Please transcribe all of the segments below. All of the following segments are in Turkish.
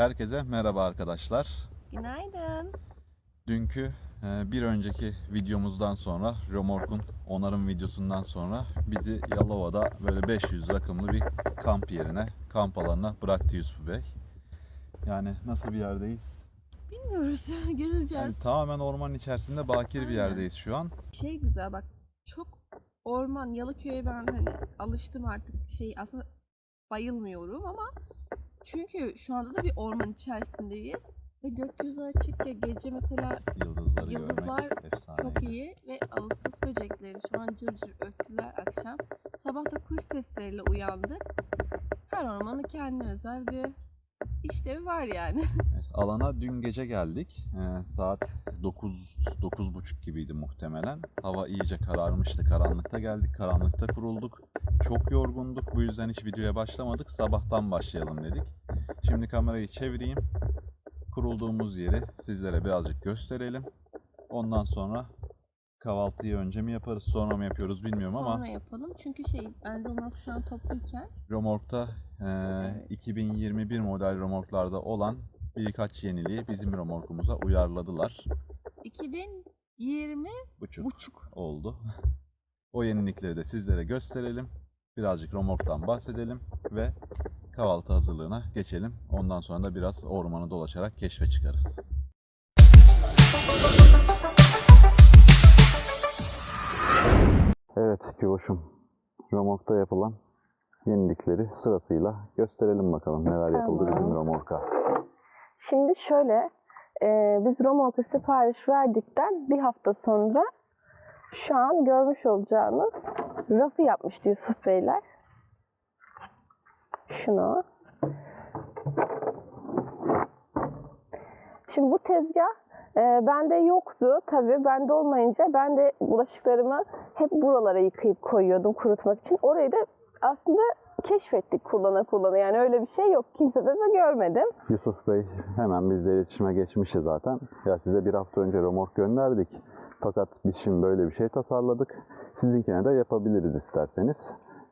Herkese merhaba arkadaşlar. Günaydın. Dünkü e, bir önceki videomuzdan sonra Römork'un onarım videosundan sonra bizi Yalova'da böyle 500 rakımlı bir kamp yerine, kamp alanına bıraktı Yusuf Bey. Yani nasıl bir yerdeyiz? Bilmiyoruz göreceğiz. Yani tamamen ormanın içerisinde bakir bir yerdeyiz şu an. Şey güzel bak çok orman Yalıköy'e ben hani alıştım artık şey aslında bayılmıyorum ama çünkü şu anda da bir orman içerisindeyiz ve gökyüzü açık ya gece mesela Yıldızları Yıldızlar görmek çok iyi ve ağustos böcekleri şu an cır cır öttüler akşam. Sabah da kuş sesleriyle uyandık. Her ormanın kendine özel bir işlevi var yani. Evet, alana dün gece geldik. Ee, saat 9 9.30 gibiydi muhtemelen. Hava iyice kararmıştı. Karanlıkta geldik. Karanlıkta kurulduk. Çok yorgunduk. Bu yüzden hiç videoya başlamadık. Sabahtan başlayalım dedik. Şimdi kamerayı çevireyim. Kurulduğumuz yeri sizlere birazcık gösterelim. Ondan sonra kahvaltıyı önce mi yaparız, sonra mı yapıyoruz bilmiyorum Sonra ama yapalım çünkü şey ben Romork şu an topluyken Römork'ta e, Evet. 2021 model römorklarda olan birkaç yeniliği bizim römorkumuza uyarladılar. 2020 Buçuk buçuk. oldu. O yenilikleri de sizlere gösterelim. Birazcık römorktan bahsedelim ve kahvaltı hazırlığına geçelim. Ondan sonra da biraz ormanı dolaşarak keşfe çıkarız. Evet Küvoş'um. Römorkta yapılan yenilikleri sırasıyla gösterelim bakalım neler yapıldı bizim Tamam. römorka. Şimdi şöyle, e, biz Romolka sipariş verdikten bir hafta sonra şu an görmüş olacağınız rafı yapmıştı Yusuf Beyler. Şunu. Şimdi bu tezgah e, bende yoktu. Tabii bende olmayınca ben de bulaşıklarımı hep buralara yıkayıp koyuyordum kurutmak için. Orayı da aslında keşfettik kullana kullana. Yani öyle bir şey yok. Kimse de, görmedim. Yusuf Bey hemen bizle iletişime geçmişti zaten. Ya size bir hafta önce römork gönderdik. Fakat biz şimdi böyle bir şey tasarladık. Sizinkine de yapabiliriz isterseniz.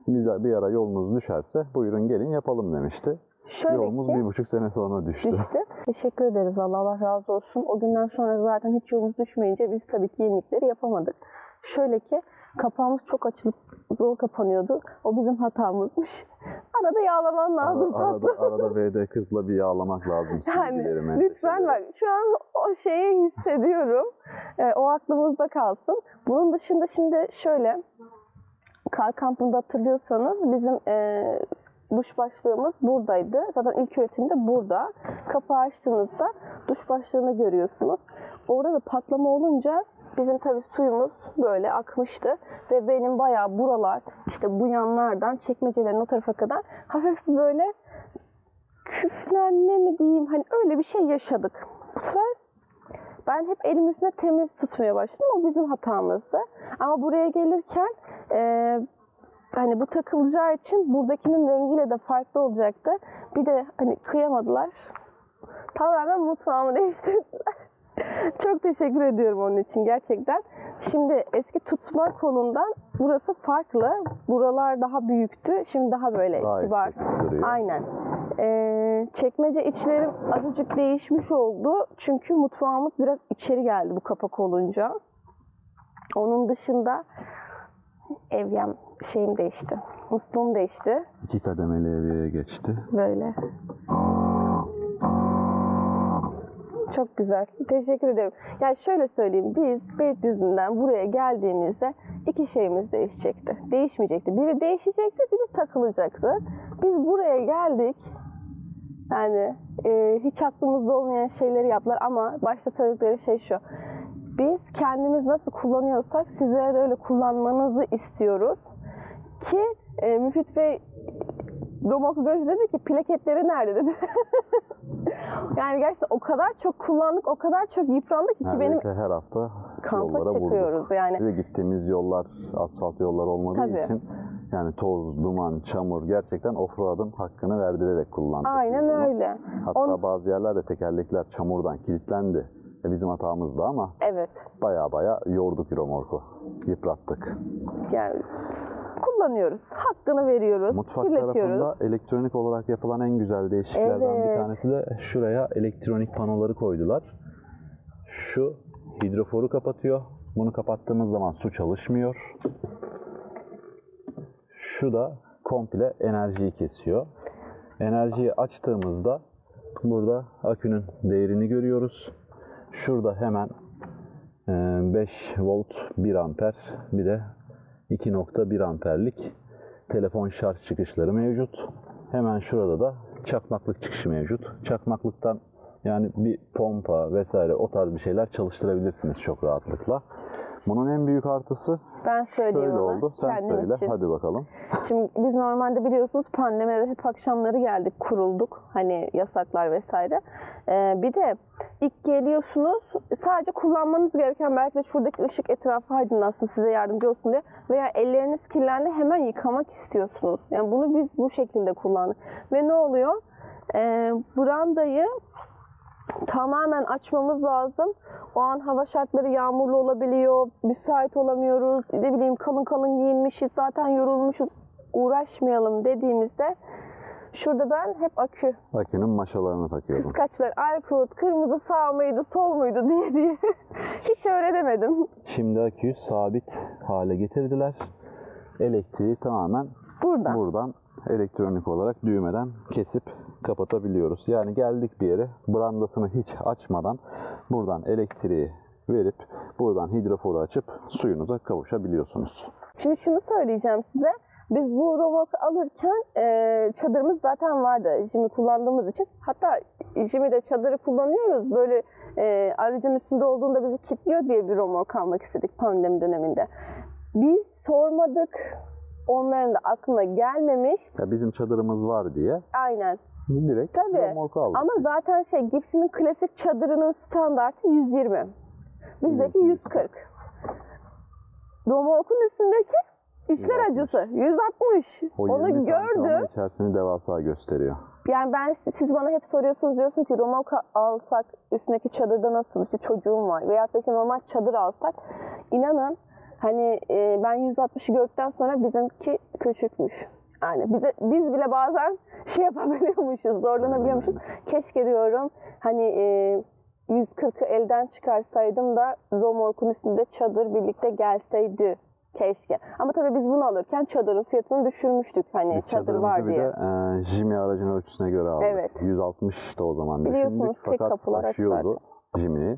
Bir, bir ara yolunuz düşerse buyurun gelin yapalım demişti. Şöyle Yolumuz ki, bir buçuk sene sonra düştü. düştü. Teşekkür ederiz Allah, Allah razı olsun. O günden sonra zaten hiç yolumuz düşmeyince biz tabii ki yenilikleri yapamadık. Şöyle ki kapağımız çok açılıp zor kapanıyordu. O bizim hatamızmış. Arada yağlaman lazım Ara- arada, arada VD kızla bir yağlamak lazım Yani lütfen bak şu an o şeyi hissediyorum. Ee, o aklımızda kalsın. Bunun dışında şimdi şöyle kar kampında hatırlıyorsanız bizim e, duş başlığımız buradaydı. Zaten ilk üretimde burada. Kapağı açtığınızda duş başlığını görüyorsunuz. Orada da patlama olunca bizim tabii suyumuz böyle akmıştı ve benim bayağı buralar işte bu yanlardan çekmecelerin o tarafa kadar hafif böyle küflenme mi diyeyim hani öyle bir şey yaşadık. Bu sefer ben hep elimizde temiz tutmaya başladım. O bizim hatamızdı. Ama buraya gelirken e, hani bu takılacağı için buradakinin rengiyle de farklı olacaktı. Bir de hani kıyamadılar. Tamamen mutfağımı değiştirdiler. Çok teşekkür ediyorum onun için gerçekten. Şimdi eski tutma kolundan burası farklı. Buralar daha büyüktü. Şimdi daha böyle kibar. Aynen. Ee, çekmece içlerim azıcık değişmiş oldu. Çünkü mutfağımız biraz içeri geldi bu kapak olunca. Onun dışında evyem şeyim değişti. Musluğum değişti. İki kademeli eviye geçti. Böyle. Çok güzel. Teşekkür ederim. Yani şöyle söyleyeyim. Biz Beylikdüzü'nden buraya geldiğimizde iki şeyimiz değişecekti. Değişmeyecekti. Biri değişecekti, biri takılacaktı. Biz buraya geldik. Yani e, hiç aklımızda olmayan şeyleri yaptılar ama başta söyledikleri şey şu. Biz kendimiz nasıl kullanıyorsak sizlere de öyle kullanmanızı istiyoruz. Ki e, Müfit Bey Göz dedi ki plaketleri nerede dedi. yani gerçekten o kadar çok kullandık, o kadar çok yıprandık ki benim Neredeyse her hafta kampa yollara vurduk. çıkıyoruz yani. Bir de gittiğimiz yollar asfalt yollar olmadığı Tabii. için yani toz, duman, çamur gerçekten offroad'ın hakkını verdirerek kullandık. Aynen öyle. Hatta On- bazı yerlerde tekerlekler çamurdan kilitlendi. E bizim hatamızdı ama Evet. baya baya yorduk remorku. Yıprattık. Yani kullanıyoruz. Hakkını veriyoruz. Mutfak tarafında elektronik olarak yapılan en güzel değişikliklerden bir Evet. tanesi de şuraya elektronik panoları koydular. Şu hidroforu kapatıyor. Bunu kapattığımız zaman su çalışmıyor. Şu da komple enerjiyi kesiyor. Enerjiyi açtığımızda burada akünün değerini görüyoruz. Şurada hemen e, 5 volt 1 amper bir de 2.1 amperlik telefon şarj çıkışları mevcut. Hemen şurada da çakmaklık çıkışı mevcut. Çakmaklıktan yani bir pompa vesaire o tarz bir şeyler çalıştırabilirsiniz çok rahatlıkla. Bunun en büyük artısı Ben söyleyeyim şöyle ona, oldu. Sen kendim söyle. için. Hadi bakalım. Şimdi biz normalde biliyorsunuz pandemide hep akşamları geldik, kurulduk. Hani yasaklar vesaire. Ee, bir de ilk geliyorsunuz sadece kullanmanız gereken belki de şuradaki ışık etrafı aydınlatsın size yardımcı olsun diye. Veya elleriniz kirlendi hemen yıkamak istiyorsunuz. Yani bunu biz bu şekilde kullandık. Ve ne oluyor? Ee, brandayı tamamen açmamız lazım. O an hava şartları yağmurlu olabiliyor, müsait olamıyoruz. Ne bileyim kalın kalın giyinmişiz, zaten yorulmuşuz. Uğraşmayalım dediğimizde şurada ben hep akü Akünün maşalarını takıyordum. kıskaçlar, Aykut kırmızı sağ mıydı, sol muydu diye diye hiç öğrenemedim. Şimdi aküyü sabit hale getirdiler. Elektriği tamamen Buradan. buradan elektronik olarak düğmeden kesip kapatabiliyoruz. Yani geldik bir yere brandasını hiç açmadan buradan elektriği verip buradan hidroforu açıp suyunuza kavuşabiliyorsunuz. Şimdi şunu söyleyeceğim size. Biz bu robotu alırken e, çadırımız zaten vardı Jimmy kullandığımız için. Hatta Jimmy'de çadırı kullanıyoruz. Böyle e, aracın üstünde olduğunda bizi kilitliyor diye bir romork almak istedik pandemi döneminde. Biz sormadık. Onların da aklına gelmemiş. Ya bizim çadırımız var diye Aynen. Direkt Tabii. remorku aldık. Ama zaten şey Gibson'ın klasik çadırının standartı 120. Bizdeki 140. Romorkun üstündeki işler 160. acısı 160. O Onu 20 santim ama gördüm. içerisini devasa gösteriyor. Yani ben siz bana hep soruyorsunuz diyorsun ki romork alsak üstündeki çadırda nasıl? İşte çocuğum var. Veyahut da işte normal çadır alsak. İnanın hani e, ben 160'ı gördükten sonra bizimki küçükmüş. Yani bize, biz bile bazen şey yapabiliyormuşuz, zorlanabiliyormuşuz. Keşke diyorum hani e, 140'ı elden çıkarsaydım da romorkun üstünde çadır birlikte gelseydi. Keşke. Ama tabii biz bunu alırken çadırın fiyatını düşürmüştük. Hani Biz çadır var bir diye. de e, Jimmy aracın ölçüsüne göre aldık. Evet. 160 da o zaman Biliyorsunuz, düşündük tek fakat kapılar açık taşıyordu Jimmy'yi.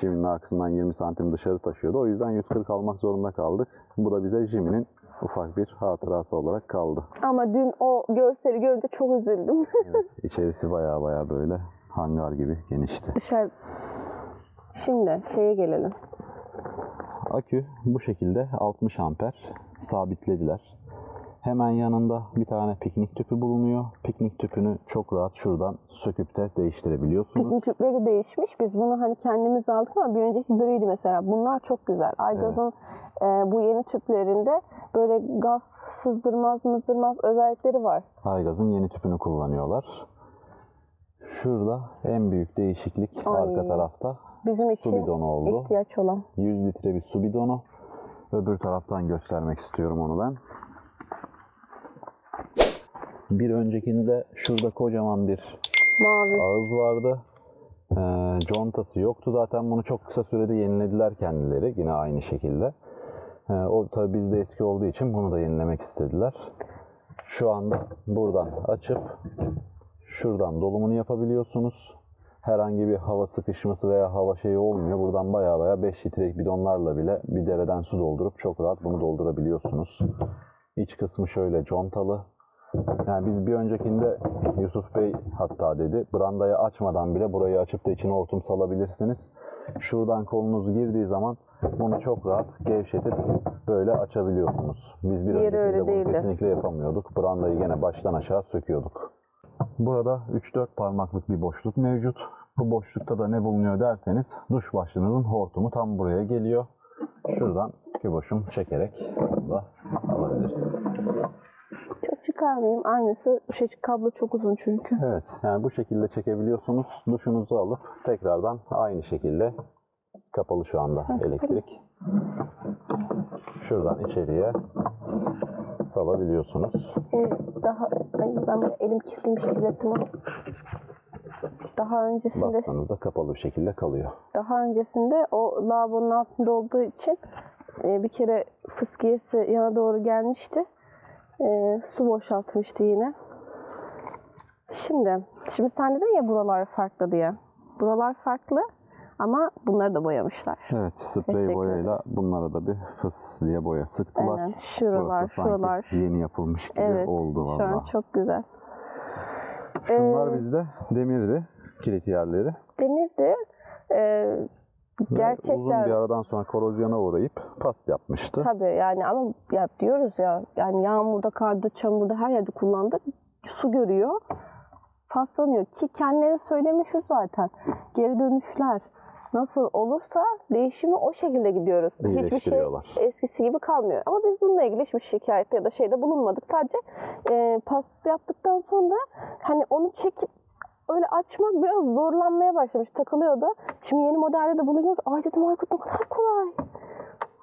Jimmy'nin arkasından 20 santim dışarı taşıyordu. O yüzden 140 almak zorunda kaldık. Bu da bize Jimmy'nin ufak bir hatırası olarak kaldı. Ama dün o görseli görünce çok üzüldüm. Evet, içerisi baya baya böyle hangar gibi genişti. Dışarı... Şimdi şeye gelelim. Akü bu şekilde 60 amper sabitlediler. Hemen yanında bir tane piknik tüpü bulunuyor. Piknik tüpünü çok rahat şuradan söküp de değiştirebiliyorsunuz. Piknik tüpleri değişmiş. Biz bunu hani kendimiz aldık ama bir önceki griydi mesela. Bunlar çok güzel. Aygaz'ın e, bu yeni tüplerinde böyle gaz sızdırmaz mızdırmaz özellikleri var. Aygaz'ın yeni tüpünü kullanıyorlar. Şurada en büyük değişiklik Ay. arka tarafta Bizim su için bidonu oldu. ihtiyaç olan. 100 litre bir su bidonu. Öbür taraftan göstermek istiyorum onu ben. Bir öncekinde şurada kocaman bir Mavi. ağız vardı. Ee, contası yoktu zaten bunu çok kısa sürede yenilediler kendileri yine aynı şekilde. Ee, o tabi bizde eski olduğu için bunu da yenilemek istediler. Şu anda buradan açıp şuradan dolumunu yapabiliyorsunuz. Herhangi bir hava sıkışması veya hava şeyi olmuyor. Buradan baya baya 5 litrelik bidonlarla bile bir dereden su doldurup çok rahat bunu doldurabiliyorsunuz. İç kısmı şöyle contalı. Yani biz bir öncekinde Yusuf Bey hatta dedi brandayı açmadan bile burayı açıp da içine hortum salabilirsiniz. Şuradan kolunuz girdiği zaman bunu çok rahat gevşetip böyle açabiliyorsunuz. Biz bir Diğeri öyle öncekinde bunu değildi. kesinlikle yapamıyorduk. Brandayı gene baştan aşağı söküyorduk. Burada 3-4 parmaklık bir boşluk mevcut. Bu boşlukta da ne bulunuyor derseniz duş başlığınızın hortumu tam buraya geliyor. Şuradan küboşum çekerek bunu da alabilirsiniz. Çok çıkarmayayım. Aynısı şey kablo çok uzun çünkü. Evet, yani bu şekilde çekebiliyorsunuz. Duşunuzu alıp tekrardan aynı şekilde Kapalı şu anda elektrik. Şuradan içeriye salabiliyorsunuz. Ee, daha ay ben böyle elim kirliymiş gibi daha öncesinde Bastığınızda kapalı bir şekilde kalıyor. daha öncesinde o lavabonun altında olduğu için e, bir kere fıskiyesi yana doğru gelmişti. E, su boşaltmıştı yine. Şimdi, şimdi sen dedin ya buralar farklı diye. Buralar farklı ama bunları da boyamışlar. Evet, sprey boyayla bunlara da bir fıs diye boya sıktılar. Aynen. Şuralar, Burası şuralar. yeni yapılmış gibi Evet. oldu Şu an valla. çok güzel. Şunlar Ee, bizde demirdi, kilit yerleri. Denizli e, Ve gerçekten Uzun bir aradan sonra korozyona uğrayıp pas yapmıştı. Tabii yani ama ya diyoruz ya yani yağmurda, karda, çamurda her yerde kullandık. Su görüyor. Paslanıyor ki kendileri söylemiş şu zaten. Geri dönüşler nasıl olursa değişimi o şekilde gidiyoruz. Hiçbir şey eskisi gibi kalmıyor. Ama biz bununla ilgili hiçbir şikayette ya da şeyde bulunmadık. Sadece e, pas yaptıktan sonra hani onu çekip öyle açmak biraz zorlanmaya başlamış. Takılıyordu. Şimdi yeni modelde de bunu görüyoruz. Ay dedim Aykut ne kadar kolay.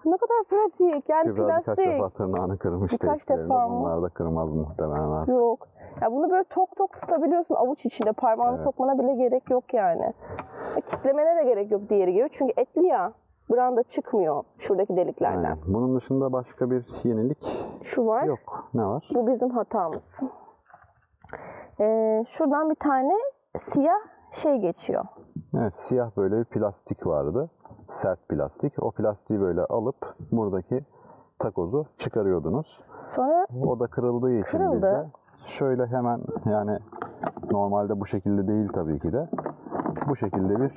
Ne kadar pratik. Yani Kübra birkaç plastik. defa tırnağını kırmıştı Birkaç defa mı? Bunlar da kırmaz muhtemelen artık. Yok. Ya bunu böyle tok tok tutabiliyorsun avuç içinde. Parmağını Evet. sokmana bile gerek yok yani. Ve kitlemene de gerek yok diğeri gibi. Çünkü etli ya. Branda çıkmıyor şuradaki deliklerden. Aynen. Bunun dışında başka bir yenilik Şu var. yok. Ne var? Bu bizim hatamız. Ee, şuradan bir tane siyah şey geçiyor. Evet, siyah böyle bir plastik vardı. Sert plastik. O plastiği böyle alıp buradaki takozu çıkarıyordunuz. Sonra O da kırıldığı için Kırıldı. bizde şöyle hemen yani normalde bu şekilde değil tabii ki de bu şekilde bir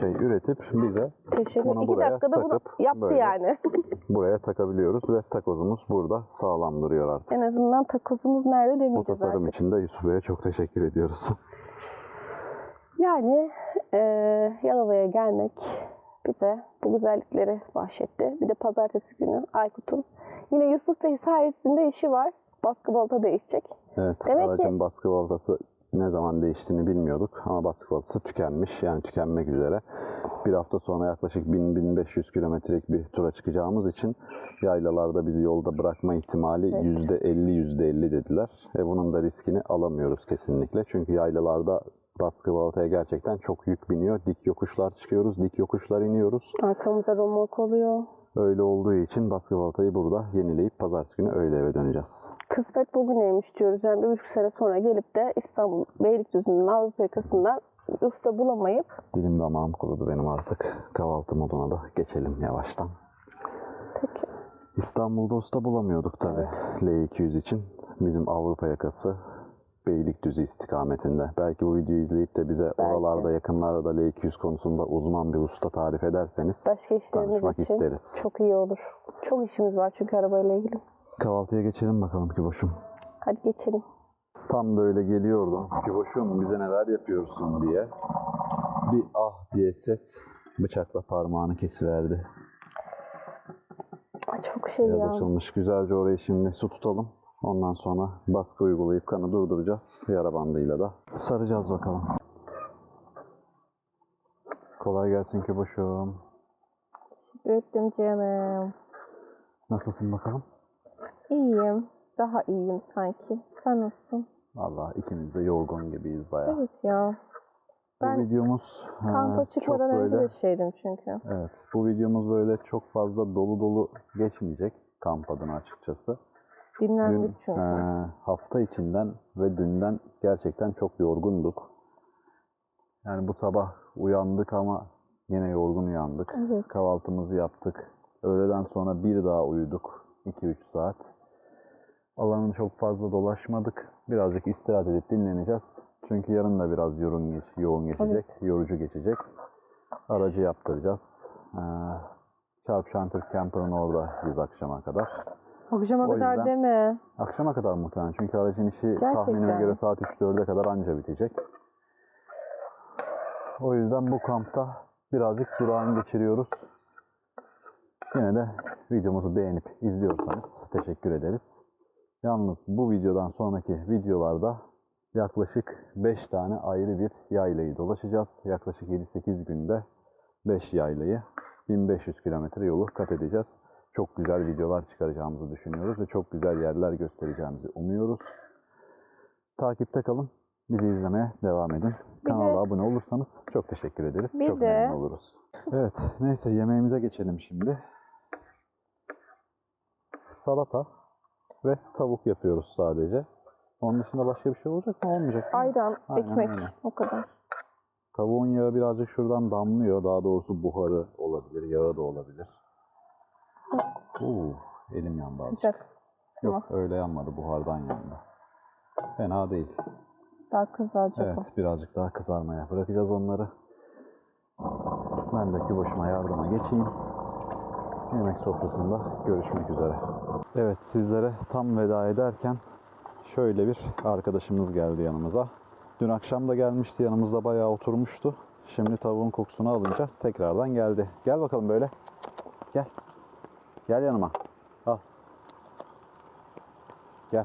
şey üretip bize teşekkür Bunu İki buraya dakikada bunu takıp yaptı böyle yani. buraya takabiliyoruz ve takozumuz burada sağlam duruyor artık. en azından takozumuz nerede Bu demeyeceğiz tasarım artık. için de Yusuf Bey'e çok teşekkür ediyoruz. Yani eee Yalova'ya gelmek bize bu güzellikleri bahşetti. Bir de pazartesi günü Aykut'un yine Yusuf Bey sayesinde işi var. Baskı balta değişecek. Evet, Demek ki- aracın baskı baltası ne zaman değiştiğini bilmiyorduk ama baskı baltası tükenmiş yani tükenmek üzere. Bir hafta sonra yaklaşık 1000-1500 kilometrelik bir tura çıkacağımız için yaylalarda bizi yolda bırakma ihtimali Evet. %50 %50 dediler. Ve bunun da riskini alamıyoruz kesinlikle. Çünkü yaylalarda baskı baltaya gerçekten çok yük biniyor. Dik yokuşlar çıkıyoruz, dik yokuşlar iniyoruz. Arkamıza romork oluyor. Öyle olduğu için baskı burada yenileyip pazartesi günü öyle eve döneceğiz. Kısmet bugüneymiş diyoruz. Yani bir buçuk sene sonra gelip de İstanbul Beylikdüzü'nün Avrupa yakasından usta bulamayıp Dilim damağım kurudu benim artık. Kahvaltı moduna da geçelim yavaştan. peki İstanbul'da usta bulamıyorduk tabi L200 için. Bizim Avrupa yakası Beylikdüzü istikametinde. Belki bu videoyu izleyip de bize Belki. oralarda yakınlarda da L200 konusunda uzman bir usta tarif ederseniz başka tanışmak için isteriz. çok iyi olur. Çok işimiz var çünkü arabayla ilgili. Kahvaltıya geçelim bakalım Küboş'um. Hadi geçelim. Tam böyle geliyordum. Küboş'um bize neler yapıyorsun diye. Bir ah diye ses bıçakla parmağını kesiverdi. Ay, çok şey Biraz ya. açılmış. Güzelce orayı şimdi su tutalım. Ondan sonra baskı uygulayıp kanı durduracağız. Yara bandıyla da saracağız bakalım. Kolay gelsin Küboş'um. Öptüm canım. Nasılsın bakalım? İyiyim. Daha iyiyim sanki. Sen nasılsın? Valla ikimiz de yorgun gibiyiz bayağı. Evet ya. Bu Ben videomuz ha, Kampa çok çıkmadan önce böyle de şeydim çünkü. evet bu videomuz böyle çok fazla dolu dolu geçmeyecek kamp adına açıkçası. Dinlendik Dün çünkü. e, hafta içinden ve dünden gerçekten çok yorgunduk. Yani bu sabah uyandık ama yine yorgun uyandık. Evet. Kahvaltımızı yaptık. Öğleden sonra bir daha uyuduk. 2-3 saat. Alanı çok fazla dolaşmadık. Birazcık istirahat edip dinleneceğiz. Çünkü yarın da biraz yoğun, geç, yoğun geçecek, yorucu geçecek. Aracı yaptıracağız. Ee, Çarpışan Türk Camper'ın oradayız akşama kadar. Akşama o kadar yüzden- deme. Akşama kadar muhtemelen. Çünkü aracın işi tahminime göre saat 3-4'e kadar anca bitecek. O yüzden bu kampta birazcık durağan geçiriyoruz. Yine de videomuzu beğenip izliyorsanız teşekkür ederiz. Yalnız bu videodan sonraki videolarda yaklaşık 5 tane ayrı bir yaylayı dolaşacağız. Yaklaşık 7-8 günde 5 yaylayı 1500 kilometre yolu kat edeceğiz. Çok güzel videolar çıkaracağımızı düşünüyoruz ve çok güzel yerler göstereceğimizi umuyoruz. Takipte kalın. Bizi izlemeye devam edin. Bir Kanala de- abone olursanız çok teşekkür ederiz. Bir çok de- memnun oluruz. Evet, neyse yemeğimize geçelim şimdi. Salata ve tavuk yapıyoruz sadece. Onun dışında başka bir şey olacak mı? Olmayacak. mi? Ayran, Aynen ekmek öyle. o kadar. Tavuğun yağı birazcık şuradan damlıyor. Daha doğrusu buharı olabilir, yağı da olabilir. Oo, elim yandı az. Sıcak. Yok öyle yanmadı, buhardan yandı. Fena değil. Daha kızaracak Evet, o. birazcık daha kızarmaya bırakacağız onları. Ben de küboşuma yardıma geçeyim. Yemek sofrasında görüşmek üzere. Evet, sizlere tam veda ederken şöyle bir arkadaşımız geldi yanımıza. Dün akşam da gelmişti, yanımızda bayağı oturmuştu. Şimdi tavuğun kokusunu alınca tekrardan geldi. Gel bakalım böyle. Gel. Gel yanıma. Al. Gel.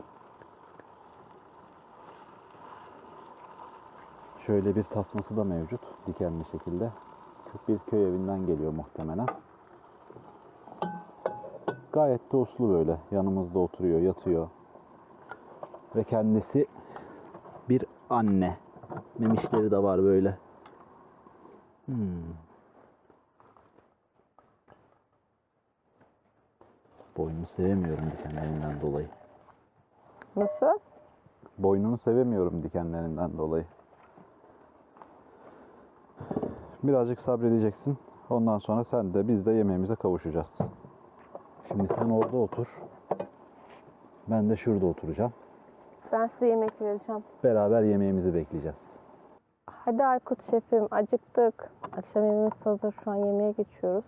Şöyle bir tasması da mevcut dikenli şekilde. Bir köy evinden geliyor muhtemelen. Gayet de uslu böyle. Yanımızda oturuyor, yatıyor. Ve kendisi bir anne. Memişleri de var böyle. Hmm. Boynunu sevemiyorum dikenlerinden dolayı. Nasıl? Boynunu sevemiyorum dikenlerinden dolayı. Birazcık sabredeceksin. Ondan sonra sen de biz de yemeğimize kavuşacağız. Şimdi sen orada otur. Ben de şurada oturacağım. Ben size yemek vereceğim. Beraber yemeğimizi bekleyeceğiz. Hadi Aykut şefim acıktık. Akşam yemeğimiz hazır. Şu an yemeğe geçiyoruz.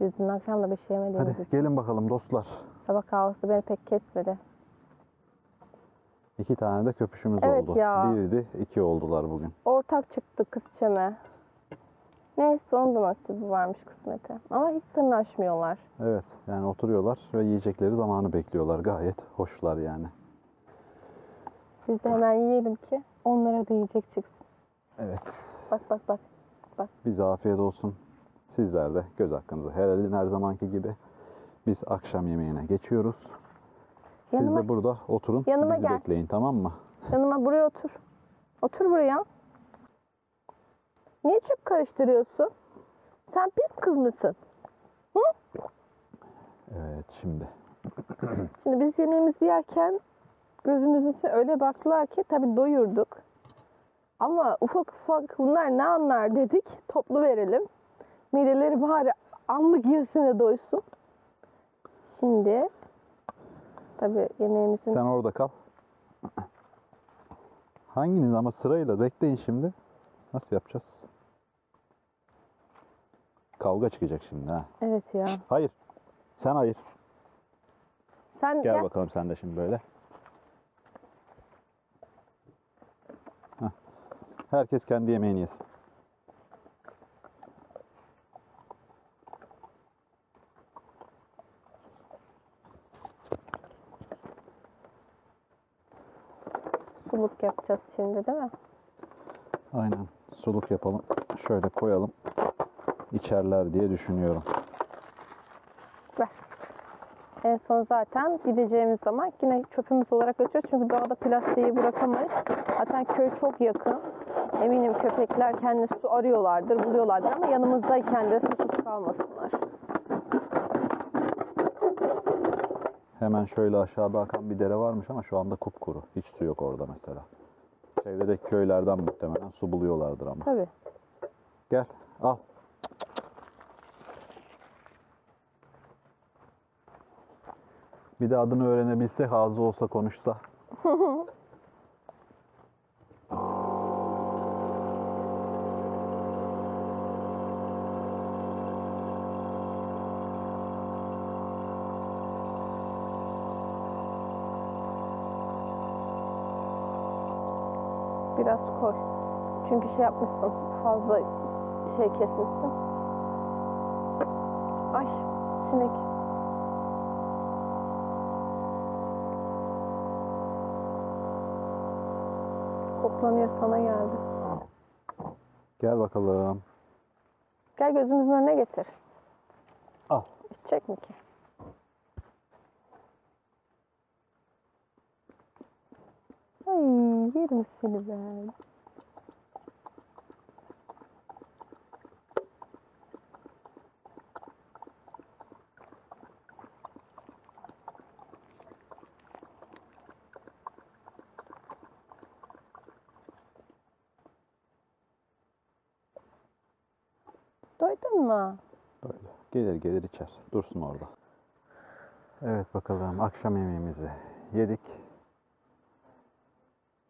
Biz dün akşam da bir şey yemediğimiz Hadi için. gelin bakalım dostlar. Sabah kahvaltısı beni pek kesmedi. İki tane de köpüşümüz Evet oldu. ya. Birdi, iki oldular bugün. Ortak çıktı kız çeme. Neyse onun da nasibi varmış kısmete. Ama hiç sırnaşmıyorlar. Evet, yani oturuyorlar ve yiyecekleri zamanı bekliyorlar. Gayet hoşlar yani. Biz de hemen yiyelim ki onlara da yiyecek çıksın. Evet. Bak bak bak. Bize afiyet olsun. Sizler de göz hakkınızı helal edin her zamanki gibi. Biz akşam yemeğine geçiyoruz. Siz Yanıma, de burada oturun. yanıma bizi gel. bekleyin tamam mı? yanıma buraya otur. Otur buraya. Niye çöp karıştırıyorsun? Sen pis kız mısın? Evet şimdi. Şimdi biz yemeğimizi yerken gözümüzün içine öyle baktılar ki tabii doyurduk. Ama ufak ufak bunlar ne anlar dedik. Toplu verelim. Mideleri bari anlık yesine doysun. Şimdi tabii yemeğimizin Sen orada kal. Hanginiz ama sırayla bekleyin şimdi. Nasıl yapacağız? Kavga çıkacak şimdi ha. evet ya. Hayır. Sen hayır. Sen Gel gel. bakalım sen de şimdi böyle. Heh. Herkes kendi yemeğini yesin. Suluk yapacağız şimdi değil mi? Aynen. Suluk yapalım. Şöyle koyalım. İçerler diye düşünüyorum. Ver. En son zaten gideceğimiz zaman yine çöpümüz olarak götürüyoruz. Çünkü doğada plastiği bırakamayız. Zaten köy çok yakın. Eminim köpekler kendi su arıyorlardır, buluyorlardır ama yanımızdayken de susuz kalmasınlar. Hemen şöyle aşağıda akan bir dere varmış ama şu anda kupkuru. Hiç su yok orada mesela. Çevredeki köylerden muhtemelen su buluyorlardır ama. Tabii. Gel al. Bir de adını öğrenebilsek ağzı olsa konuşsa. Biraz koy. Çünkü şey yapmışsın. Fazla şey kesmişsin. Ay sinek. Koklanıyor sana geldi. Gel bakalım. Gel gözümüzün önüne getir. Al. İçecek mi ki? Ay yerim seni ben. Doydun mu? Böyle. Gelir gelir içer. Dursun orada. Evet bakalım akşam yemeğimizi yedik.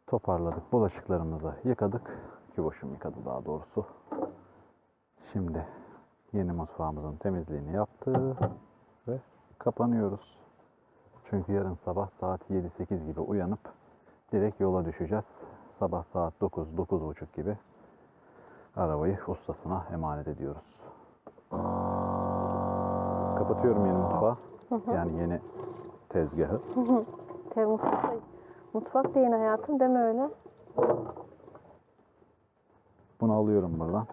Toparladık. Bulaşıklarımızı yıkadık. Küboşum yıkadı daha doğrusu. Şimdi yeni mutfağımızın temizliğini yaptı ve kapanıyoruz. Çünkü yarın sabah saat 7-8 gibi uyanıp direkt yola düşeceğiz. Sabah saat 9-9.30 gibi arabayı ustasına emanet ediyoruz. Kapatıyorum yeni mutfağı. Yani yeni tezgahı. Te mutfak, da yeni hayatım deme öyle. Bunu alıyorum buradan.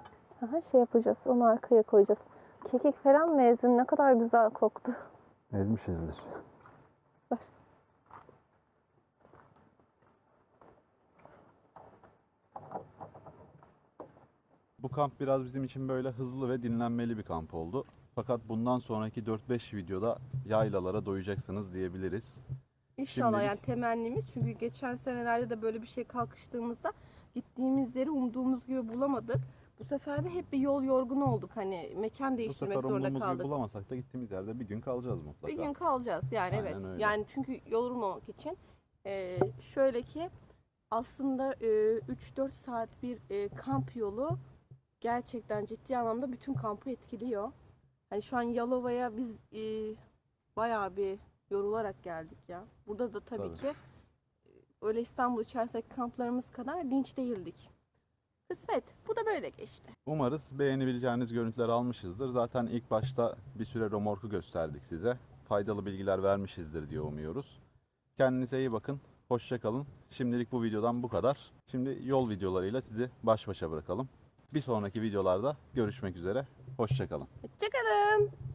Aha, şey yapacağız onu arkaya koyacağız. Kekik falan mı ezdin? Ne kadar güzel koktu. Ezmişizdir. Bu kamp biraz bizim için böyle hızlı ve dinlenmeli bir kamp oldu. Fakat bundan sonraki 4-5 videoda yaylalara doyacaksınız diyebiliriz. İnşallah Şimdilik- yani temennimiz çünkü geçen senelerde de böyle bir şey kalkıştığımızda gittiğimiz yeri umduğumuz gibi bulamadık. Bu sefer de hep bir yol yorgunu olduk hani mekan Bu değiştirmek sefer zorunda umduğumuz gibi kaldık. bulamasak da gittiğimiz yerde bir gün kalacağız mutlaka. Bir gün kalacağız yani Aynen evet. öyle. Yani çünkü yorulmamak için. Ee, şöyle ki aslında e, 3-4 saat bir e, kamp yolu gerçekten ciddi anlamda bütün kampı etkiliyor. Hani şu an Yalova'ya biz e, bayağı bir yorularak geldik ya. Burada da tabii, Tabii. ki e, öyle İstanbul içerisindeki kamplarımız kadar dinç değildik. Kısmet. Bu da böyle geçti. Umarız beğenebileceğiniz görüntüler almışızdır. Zaten ilk başta bir süre romorku gösterdik size. Faydalı bilgiler vermişizdir diye umuyoruz. Kendinize iyi bakın. Hoşça kalın. Şimdilik bu videodan bu kadar. Şimdi yol videolarıyla sizi baş başa bırakalım. Bir sonraki videolarda görüşmek üzere. Hoşça kalın. Hoşçakalın.